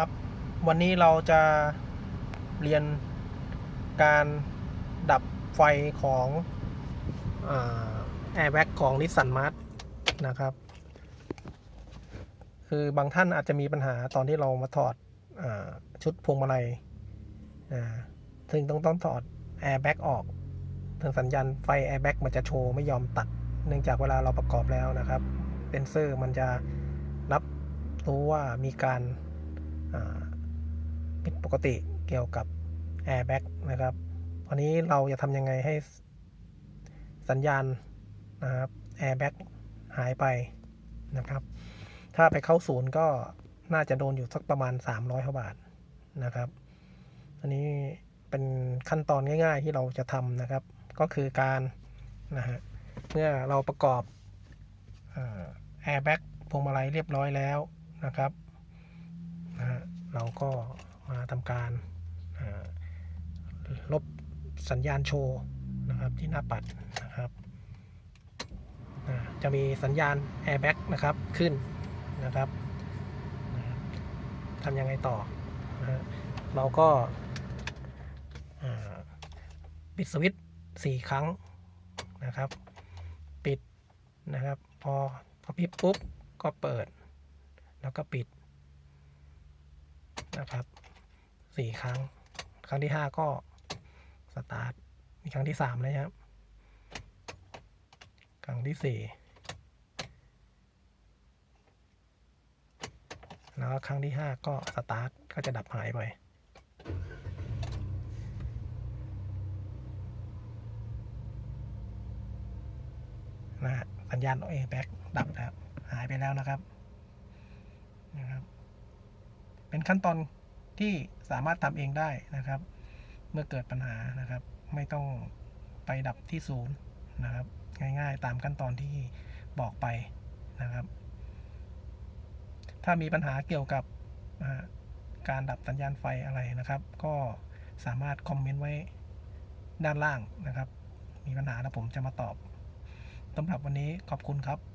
ครับ วันนี้เราจะเรียนการดับไฟของแอร์แบ็กของนิสสันมาร์ทนะครับ คือบางท่านอาจจะมีปัญหาตอนที่เรามาถอดอชุดพวงมาลัยซึ่งต้องต้องถอดแอร์แบ็กออกถึงสัญญาณไฟแอร์แบ็กมันจะโชว์ไม่ยอมตัด เนื่องจากเวลาเราประกอบแล้วนะครับเป็นเซอร์มันจะรับรู้ว่ามีการ ผิดปกติเกี่ยวกับ airbag นะครับวันนี้เราจะทำยังไงให้สัญญาณนะครับ airbag หายไปนะครับ ถ้าไปเข้าศูนย์ก็น่าจะโดนอยู่สักประมาณ 300กว่าบาทนะครับ อันนี้เป็นขั้นตอนง่าย ๆ ที่เราจะทำนะครับ ก็คือการนะฮะเมื่อเราประกอบแอร์แบ็กพวงมาลัยเรียบร้อยแล้วนะครับ เราก็มาทำการลบสัญญาณโชว์นะครับที่หน้าปัดนะครับจะมีสัญญาณ airbag นะครับขึ้นนะครับทำยังไงต่อ เราก็ปิดสวิตช์สี่ครั้งนะครับ ปิดนะครับ พอพอปิดปุ๊บก็เปิด แล้วก็ปิด นะครับสี่ครั้ง ครั้งที่ห้าก็สตาร์ทมีครั้งที่สามเลยครับ ครั้งที่สี่แล้วครั้งที่ห้าก็สตาร์ทก็จะดับหายไปนะฮะสัญญาณเอแบ็กดับแล้วหายไปแล้วนะครับนะครับ เป็นขั้นตอนที่สามารถทำเองได้นะครับ เมื่อเกิดปัญหานะครับ ไม่ต้องไปดับที่ศูนย์นะครับ ง่ายๆตามขั้นตอนที่บอกไปนะครับ ถ้ามีปัญหาเกี่ยวกับการดับสัญญาณไฟอะไรนะครับ ก็สามารถคอมเมนต์ไว้ด้านล่างนะครับ มีปัญหาแล้วผมจะมาตอบสำหรับวันนี้ขอบคุณครับ